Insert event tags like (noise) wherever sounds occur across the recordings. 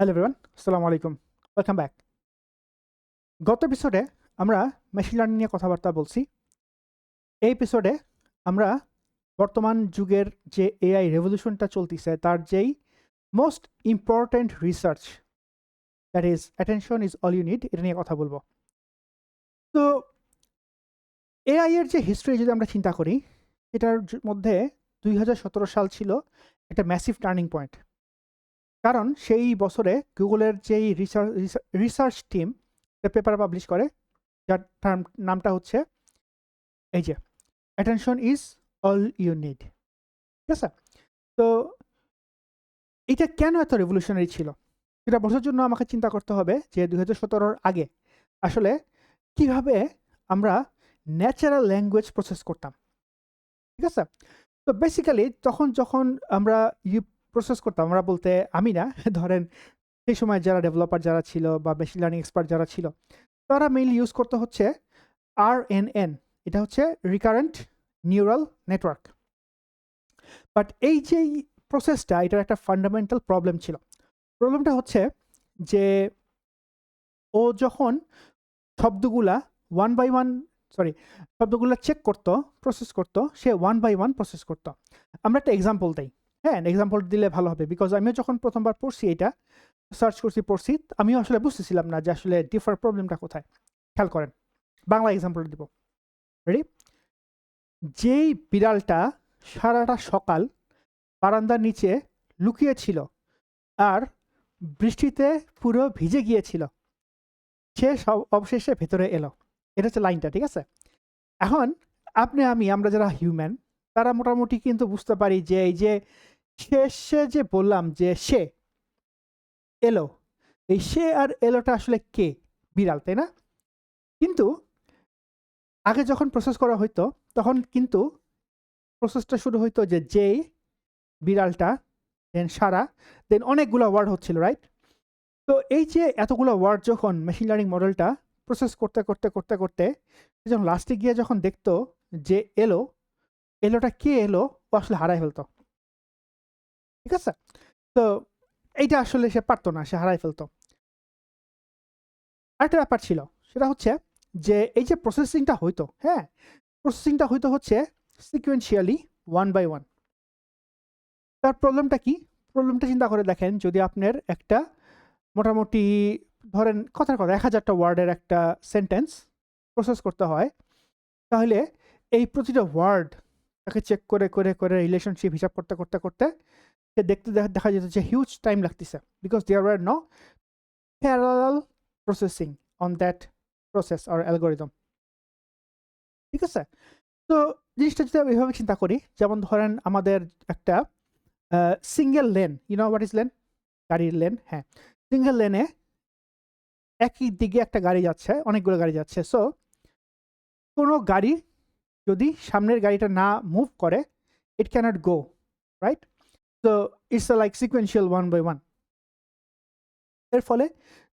Hello everyone আসসালামু আলাইকুম welcome back গত এপিসোডে আমরা মেশিন লার্নিং নিয়ে কথাবার্তা বলছি। এই এপিসোডে আমরা বর্তমান যুগের যে এআই রেভলিউশনটা চলতেছে, তার যেই most important research that is attention is all you need এটা নিয়ে কথা বলব। তো এআই এর যে হিস্ট্রি যদি আমরা চিন্তা করি, এটার মধ্যে দুই হাজার সতেরো সাল ছিল একটা ম্যাসিভ টার্নিং পয়েন্ট কারণ সেই বছরে গুগলের যেই research research team paper publish করে, যার টার্ম নামটা হচ্ছে, এই যে attention is all you need ঠিক আছে? তো এটা কেন এত রেভলিউশনারি ছিল? সেটা বোঝার জন্য আমাকে চিন্তা করতে হবে যে দুই হাজার আগে আসলে কীভাবে আমরা ন্যাচারাল ল্যাঙ্গুয়েজ প্রসেস করতাম। ঠিক আছে? তো বেসিক্যালি তখন যখন আমরা ইউ প্রসেস করতাম। আমরা বলতে আমি না, (laughs) ধরেন সেই সময় যারা ডেভেলপার যারা ছিল বা মেশিন লার্নিং এক্সপার্ট যারা ছিল, তারা মেইনলি ইউজ করতে হচ্ছে আর এন এন এটা হচ্ছে রিকারেন্ট নিউরাল নেটওয়ার্ক বাট এই যে প্রসেসটা এটার একটা ফান্ডামেন্টাল প্রবলেম ছিল। প্রবলেমটা হচ্ছে যে ও যখন শব্দগুলা ওয়ান বাই ওয়ান সরি শব্দগুলো চেক করতো প্রসেস করতো, সে ওয়ান বাই ওয়ান প্রসেস করতো। আমরা একটা এক্সাম্পল দিই। হ্যাঁ এক্সাম্পল দিলে ভালো হবে বিকজ আমিও যখন প্রথমবার পড়ছি এটা সার্চ করছি, পড়ছি, আমিও আসলে বুঝতেছিলাম না যে আসলে ডিফার প্রবলেমটা কোথায়। খেয়াল করেন, বাংলা এক্সাম্পল দিব। রেডি যেই বিড়ালটা সারাটা সকাল বারান্দার নিচে লুকিয়েছিল আর বৃষ্টিতে পুরো ভিজে গিয়েছিল, সে সব অবশেষে ভেতরে এলো। এটা হচ্ছে লাইনটা ঠিক আছে? এখন আপনি, আমি, আমরা যারা হিউম্যান তারা মোটামুটি কিন্তু বুঝতে পারি যে এই যে শেষে যে বললাম যে সে, এলো। এই সে আর এলোটা আসলে কে? বিড়াল, তাই না? কিন্তু আগে যখন প্রসেস করা হইতো, তখন কিন্তু প্রসেসটা শুরু হইতো যে যে বিড়ালটা দেন সারা দেন অনেকগুলো ওয়ার্ড হচ্ছিল রাইট তো এই যে এতগুলো ওয়ার্ড যখন মেশিন লার্নিং মডেলটা প্রসেস করতে করতে করতে করতে যখন লাস্টে গিয়ে যখন দেখতো যে এলো, এলোটা কে এলো, ও আসলে হারাই ফেলতো। ঠিক আছে? তো এইটা আসলে সে পারতো না, সে হারাই ফেলতো। আরেকটা ব্যাপার ছিল, সেটা হচ্ছে যে এই যে প্রসেসিংটা হইতো হ্যাঁ? প্রসেসিংটা হইতো হচ্ছে সিকুয়েন্সিয়ালি ওয়ান বাই ওয়ান তার প্রবলেমটা কি? প্রবলেমটা চিন্তা করে দেখেন, যদি আপনার একটা মোটামুটি ধরেন কথার কথা, এক হাজারটা ওয়ার্ডের একটা সেন্টেন্স প্রসেস করতে হয়, তাহলে এই প্রতিটা ওয়ার্ড তাকে চেক করে করে করে রিলেশনশিপ হিসাব করতে করতে করতে দেখতে দেখা- যেত যে হিউজ টাইম লাগতেছে। Because there were no parallel processing on that process R algorithm ঠিক আছে? তো জিনিসটা যদি আমি এভাবে চিন্তা করি, যেমন ধরেন আমাদের একটা single lane you know what is lane গাড়ির লেন হ্যাঁ। সিঙ্গেল লেনে একই দিকে একটা গাড়ি যাচ্ছে, অনেকগুলো গাড়ি যাচ্ছে। সো কোনো গাড়ি যদি সামনের গাড়িটা না মুভ করে ইট ক্যানট গো রাইট তো it's like sequential one by ওয়ানের ফলে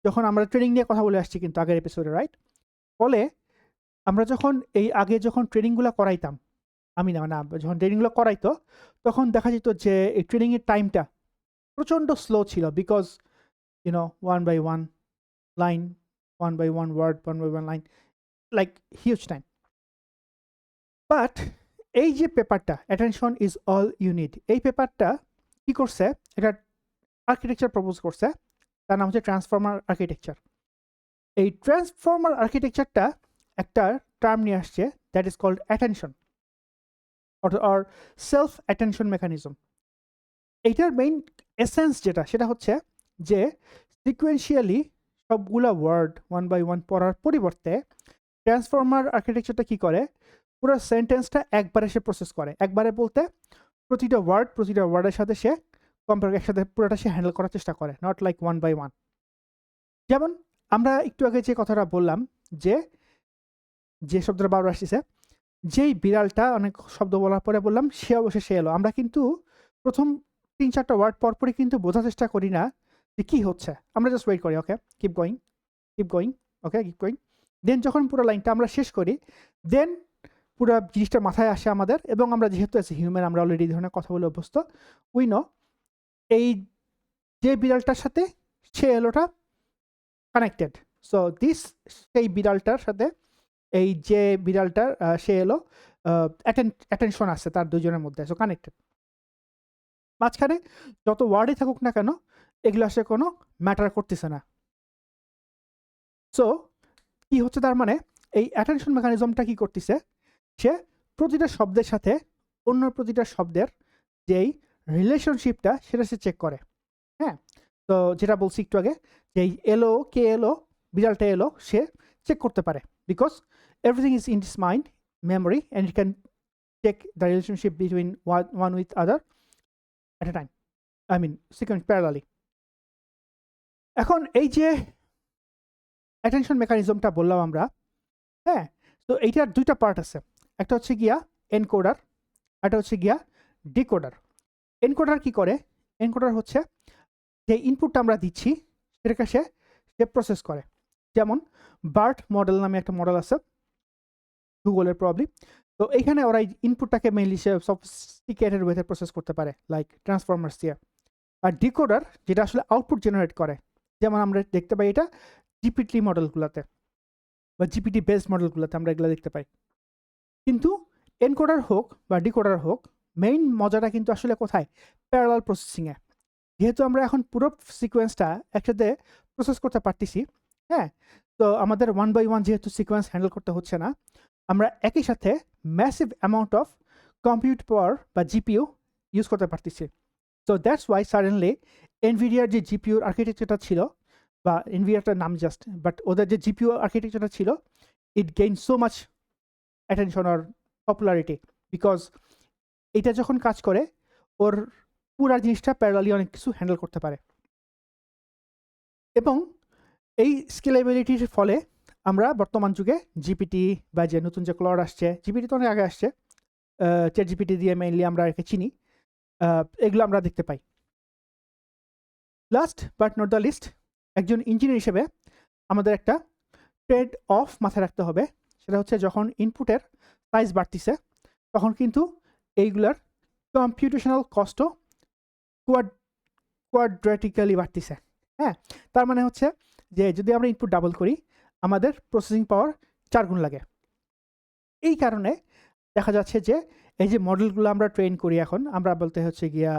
যখন আমরা ট্রেনিং নিয়ে কথা বলে আসছি কিন্তু আগের এপিসোডে রাইট ফলে আমরা যখন এই আগে যখন ট্রেনিংগুলো করাইতাম, আমি না না, যখন ট্রেনিংগুলো করাইতো, তখন দেখা যেত যে এই ট্রেনিংয়ের টাইমটা প্রচণ্ড স্লো ছিল because you know one by one line one by one word one by one line like huge time but এই যে পেপারটা অ্যাটেনশন ইজ অল ইউনিট এই পেপারটা কি করছে? এটা আর্কিটেকচার প্রপোজ করছে। তার নাম হচ্ছে ট্রান্সফর্মার আর্কিটেকচার এই ট্রান্সফর্মার আর্কিটেকচারটা একটা টার্ম নিয়ে আসছে that is called attention or self attention mechanism এইটার মেইন এসেন্স যেটা, সেটা হচ্ছে যে সিকুয়েন্সিয়ালি সবগুলা ওয়ার্ড ওয়ান বাই ওয়ান পড়ার পরিবর্তে ট্রান্সফর্মার আর্কিটেকচারটা কি করে? পুরো সেন্টেন্সটা একবারে সে প্রসেস করে। একবারে বলতে প্রতিটা ওয়ার্ড প্রতিটা ওয়ার্ডের সাথে সে কম্পেয়ার একসাথে পুরোটা সে হ্যান্ডেল করার চেষ্টা করে not like one by one যেমন আমরা একটু আগে যে কথাটা বললাম যে যে শব্দটা বারবার আসতেছে, যেই বিড়ালটা অনেক শব্দ বলার পরে বললাম, সে অবশ্যই সে এলো। আমরা কিন্তু প্রথম তিন চারটা ওয়ার্ড পরপরই কিন্তু বোঝার চেষ্টা করি না যে কী হচ্ছে। আমরা জাস্ট ওয়েট করি okay keep going keep going okay keep going then যখন পুরো লাইনটা আমরা শেষ করি দেন পুরো জিনিসটা মাথায় আসে আমাদের এবং আমরা যেহেতু আছে হিউম্যান আমরা অলরেডি ধরনের কথা বলে অভ্যস্ত উই নো এই যে বিড়ালটার সাথে সে এলোটা কানেক্টেড সো দিস সেই বিড়ালটার সাথে এই যে বিড়ালটার সে এলো অ্যাটেনশন আছে তার দুজনের মধ্যে সো কানেক্টেড মাঝখানে যত ওয়ার্ডই থাকুক না কেন, এগুলো আসলে কোনো ম্যাটার করতেছে না। সো কি হচ্ছে তার মানে এই অ্যাটেনশন মেকানিজমটা কি করতেছে? সে প্রতিটা শব্দের সাথে অন্য প্রতিটা শব্দের যেই রিলেশনশিপটা সেটা সে চেক করে। হ্যাঁ? তো যেটা বলছি একটু আগে যে এলো, কে এলো, বিড়ালটা এলো, সে চেক করতে পারে। Because everything is in this mind memory, and it can check the relationship between one one with other at a time. I mean, sequence parallelly. এখন এই যে অ্যাটেনশন মেকানিজমটা বললাম আমরা হ্যাঁ? তো এইটার দুইটা পার্ট আছে। একটা হচ্ছে গিয়া এনকোডার একটা হচ্ছে গিয়া ডিকোডার এনকোডার কি করে? এনকোডার হচ্ছে যে ইনপুটটা আমরা দিচ্ছি, সেটাকে সে সে প্রসেস করে। যেমন বার্ট মডেল নামে একটা মডেল আছে গুগলের প্রবলি তো এইখানে ওরা ইনপুটটাকে মেইনলি সে সব সফিস্টিকেটেড ওয়েতে প্রসেস করতে পারে লাইক ট্রান্সফরমার্স দিয়ে আর ডিকোডার যেটা আসলে আউটপুট জেনারেট করে, যেমন আমরা দেখতে পাই এটা জিপিটি মডেলগুলোতে বা জিপিটি বেসড মডেলগুলোতে আমরা এগুলো দেখতে পাই। কিন্তু এনকোডার হোক বা ডিকোডার হোক মেইন মজাটা কিন্তু আসলে কোথায়? প্যারালাল প্রসেসিংয়ে যেহেতু আমরা এখন পুরো সিকোয়েন্সটা একসাথে প্রসেস করতে পারতেছি হ্যাঁ? তো আমাদের ওয়ান বাই ওয়ান যেহেতু সিকোয়েন্স হ্যান্ডেল করতে হচ্ছে না, আমরা একই সাথে massive amount of compute power বা জিপিইউ ইউজ করতে পারতেছি। তো দ্যাটস ওয়াই সাডেনলি এনভিডিয়ার যে জিপিউর আর্কিটেকচারটা ছিল, বা এনভিডিয়ারটার নাম জাস্ট বাট ওদের যে জিপিউ আর্কিটেকচারটা ছিল it gain so much attention R popularity because এটা যখন কাজ করে, ওর পুরা জিনিসটা প্যারালি অনেক কিছু হ্যান্ডেল করতে পারে। এবং এই স্কেলেবিলিটির ফলে আমরা বর্তমান যুগে জিপিটি বা যে নতুন যে ক্লড আসছে জিপিটি তো অনেক আগে আসছে চেট জিপিটি দিয়ে মেইনলি আমরা একে চিনি এগুলো আমরা দেখতে পাই। Last but not the least একজন ইঞ্জিনিয়ার হিসেবে আমাদের একটা ট্রেড অফ মাথায় রাখতে হবে। সেটা হচ্ছে যখন ইনপুটের সাইজ বাড়তিছে, তখন কিন্তু এইগুলার কম্পিউটেশনাল কস্টও কোয়াড কোয়াড্রেটিক্যালি বাড়তিছে হ্যাঁ? তার মানে হচ্ছে যে যদি আমরা ইনপুট ডাবল করি, আমাদের প্রসেসিং পাওয়ার চার গুণ লাগে। এই কারণে দেখা যাচ্ছে যে এই যে মডেলগুলো আমরা ট্রেন করি এখন, আমরা বলতে হচ্ছে গিয়া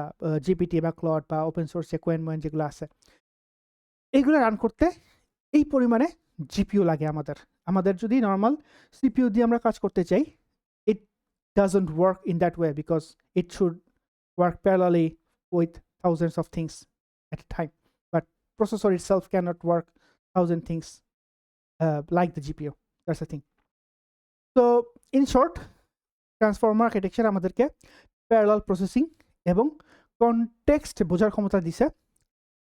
জিপিটি বা ক্লড বা ওপেন সোর্স কোয়েন মোয়েন যেগুলো আছে, এইগুলো রান করতে এই পরিমাণে জিপিও লাগে আমাদের। আমাদের যদি নর্মাল সিপিউ দিয়ে আমরা কাজ করতে চাই it doesn't work in that way because it should work parallelly with thousands of things at a time but processor itself cannot work work things things like the GPU That's a thing. তো in short transformer architecture আমাদেরকে parallel processing এবং context বোঝার ক্ষমতা দিছে।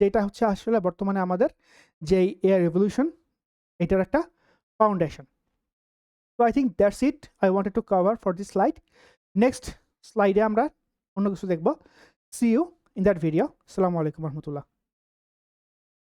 যেটা হচ্ছে আসলে বর্তমানে আমাদের যে এয়ার রেভলিউশন এটার একটা foundation so I think that's it I wanted to cover for this slide next স্লাইডে আমরা অন্য কিছু দেখব. See you in that video আসসালামু আলাইকুম রহমতুল্লাহ